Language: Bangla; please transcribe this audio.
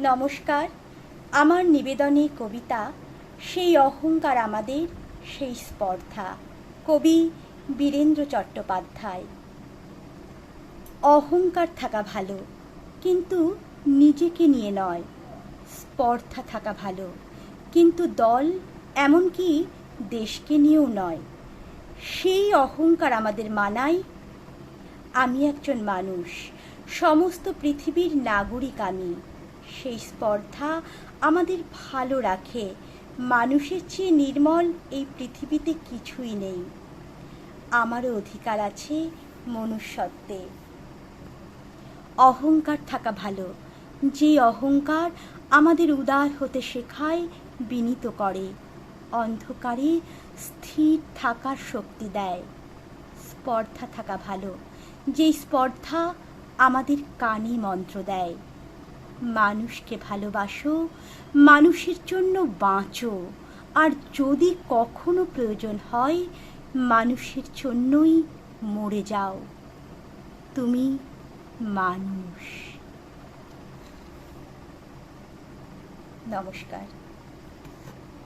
নমস্কার। আমার নিবেদনে কবিতা, সেই অহংকার আমাদের, সেই স্পর্ধা। কবি বীরেন্দ্র চট্টোপাধ্যায়। অহংকার থাকা ভালো, কিন্তু নিজেকে নিয়ে নয়। স্পর্ধা থাকা ভালো, কিন্তু দল এমনকি দেশকে নিয়েও নয়। সেই অহংকার আমাদের মানায়, আমি একজন মানুষ, সমস্ত পৃথিবীর নাগরিক আমি। সেই স্পর্ধা আমাদের ভালো রাখে। মানুষের চেয়ে নির্মল এই পৃথিবীতে কিছুই নেই। আমারও অধিকার আছে মনুষ্যত্বে। অহংকার থাকা ভালো। যে অহংকার আমাদের উদার হতে শেখায়, বিনীত করে। অন্ধকারে স্থির থাকার শক্তি দেয়। স্পর্ধা থাকা ভালো। যেই স্পর্ধা আমাদের কানে মন্ত্র দেয়। মানুষকে ভালোবাসো, মানুষের জন্য বাঁচো। আর যদি কখনো প্রয়োজন হয়, মানুষের জন্যই মরে যাও। তুমি মানুষ। নমস্কার।